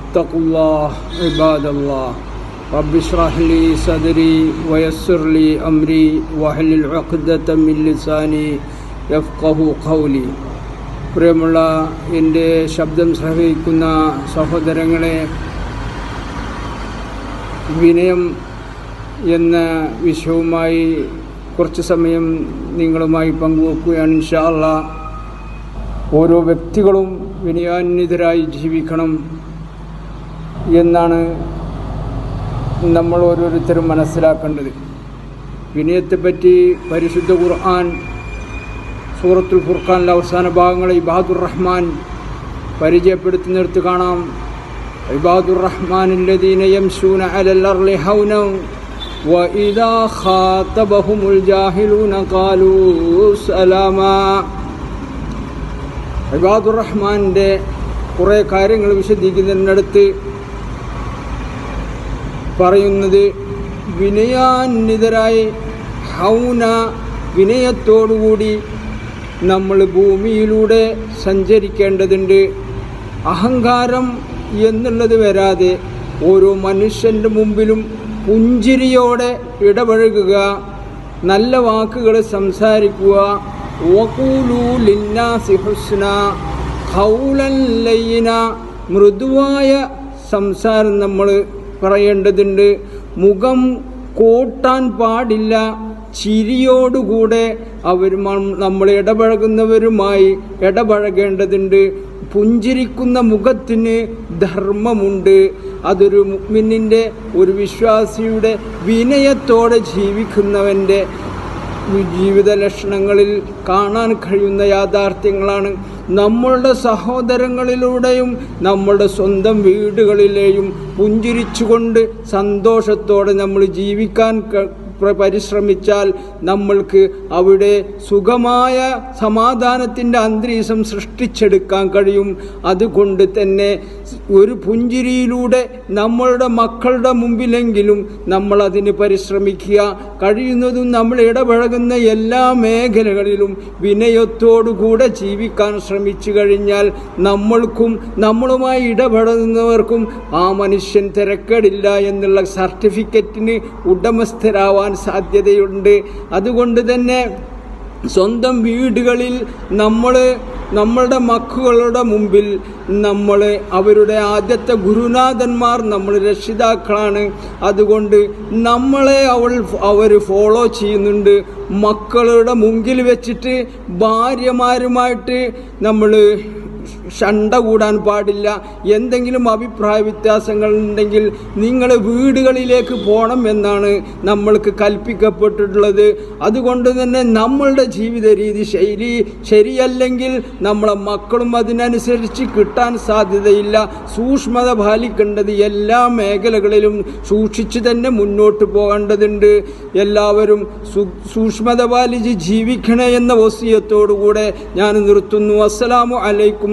اتقوا الله عباد الله رب اشرح لي صدري ويسر لي أمري واحلل عقدة من لساني يفقه قولي പ്രിയമുള്ള എൻ്റെ ശബ്ദം ശ്രവിക്കുന്ന സഹോദരങ്ങളെ വിനയം എന്ന വിഷയവുമായി കുറച്ച് സമയം നിങ്ങളുമായി പങ്കുവെക്കുകയാണ് ഇൻഷാല്ല ഓരോ വ്യക്തികളും വിനയാന്വിതരായി ജീവിക്കണം എന്നാണ് നമ്മൾ ഓരോരുത്തരും മനസ്സിലാക്കേണ്ടത് വിനയത്തെപ്പറ്റി പരിശുദ്ധ ഖുർആൻ സൂറത്തുൽ ഫുർഖാനിലെ അവസാന ഭാഗങ്ങൾ ഇബാദുർ റഹ്മാൻ പരിചയപ്പെടുത്തുന്നിടത്ത് കാണാം ഇബാദുർ റഹ്മാൻ الذين يمشون على الأرض هونا وإذا خاطبهم الجاهلون قالوا سلاما ഇബാദുർ റഹ്മാൻ്റെ കുറേ കാര്യങ്ങൾ വിശദീകരിക്കുന്നിടത്ത് പറയുന്നത് വിനയാന്വിതരായി ഹൗന വിനയത്തോടുകൂടി നമ്മൾ ഭൂമിയിലൂടെ സഞ്ചരിക്കേണ്ടതുണ്ട്. അഹങ്കാരം എന്നുള്ളത് വരാതെ ഓരോ മനുഷ്യന്റെ മുമ്പിലും പുഞ്ചിരിയോടെ ഇടപഴകുക നല്ല വാക്കുകൾ സംസാരിക്കുക. മൃദുവായ സംസാരം നമ്മൾ പറയേണ്ടതുണ്ട്. മുഖം കൂട്ടാൻ പാടില്ല. ചിരിയോടുകൂടെ അവർ നമ്മൾ ഇടപഴകുന്നവരുമായി ഇടപഴകേണ്ടതുണ്ട്. പുഞ്ചിരിക്കുന്ന മുഖത്തിന് ധർമ്മമുണ്ട്. അതൊരു മുഗ്മിനിന്റെ ഒരു വിശ്വാസിയുടെ വിനയത്തോടെ ജീവിക്കുന്നവന്റെ ജീവിത ലക്ഷണങ്ങളിൽ കാണാൻ കഴിയുന്ന യാഥാർത്ഥ്യങ്ങളാണ്. നമ്മളുടെ സഹോദരങ്ങളിലൂടെയും നമ്മളുടെ സ്വന്തം വീടുകളിലെയും പുഞ്ചിരിച്ചുകൊണ്ട് സന്തോഷത്തോടെ നമ്മൾ ജീവിക്കാൻ പരിശ്രമിച്ചാൽ നമ്മൾക്ക് അവിടെ സുഖമായ സമാധാനത്തിന്റെ അന്തരീക്ഷം സൃഷ്ടിച്ചെടുക്കാൻ കഴിയും. അതുകൊണ്ട് തന്നെ ഒരു പുഞ്ചിരിയിലൂടെ നമ്മളുടെ മക്കളുടെ മുമ്പിലെങ്കിലും നമ്മൾ അതിന് പരിശ്രമിക്കുക. കഴിയുന്നതും നമ്മൾ ഇടപഴകുന്ന എല്ലാ മേഖലകളിലും വിനയത്തോടുകൂടെ ജീവിക്കാൻ ശ്രമിച്ചു കഴിഞ്ഞാൽ നമ്മൾക്കും നമ്മളുമായി ഇടപെടുന്നവർക്കും ആ മനുഷ്യൻ തിരക്കേടില്ല എന്നുള്ള സർട്ടിഫിക്കറ്റിന് ഉടമസ്ഥരാവാൻ സാധ്യതയുണ്ട്. അതുകൊണ്ട് തന്നെ സ്വന്തം വീടുകളിൽ നമ്മൾ നമ്മളുടെ മക്കളുടെ മുമ്പിൽ നമ്മൾ അവരുടെ ആദ്യത്തെ ഗുരുനാഥന്മാർ നമ്മൾ രക്ഷിതാക്കളാണ്. അതുകൊണ്ട് നമ്മളെ അവൾ അവർ ഫോളോ ചെയ്യുന്നുണ്ട്. മക്കളുടെ മുമ്പിൽ വെച്ചിട്ട് ഭാര്യമാരുമായിട്ട് നമ്മൾ ഷണ്ട കൂടാൻ പാടില്ല. എന്തെങ്കിലും അഭിപ്രായ വ്യത്യാസങ്ങൾ ഉണ്ടെങ്കിൽ നിങ്ങൾ വീടുകളിലേക്ക് പോകണം എന്നാണ് നമ്മൾക്ക് കൽപ്പിക്കപ്പെട്ടിട്ടുള്ളത്. അതുകൊണ്ട് തന്നെ നമ്മളുടെ ജീവിത രീതി ശൈലി ശരിയല്ലെങ്കിൽ നമ്മളെ മക്കളും അതിനനുസരിച്ച് കിട്ടാൻ സാധ്യതയില്ല. സൂക്ഷ്മത പാലിക്കേണ്ടത് എല്ലാ മേഖലകളിലും സൂക്ഷിച്ചു തന്നെ മുന്നോട്ട് പോകേണ്ടതുണ്ട്. എല്ലാവരും സൂക്ഷ്മത പാലിച്ച് ജീവിക്കണേ എന്ന വസീയത്തോടുകൂടെ ഞാൻ നിർത്തുന്നു. അസ്സലാമു അലൈക്കും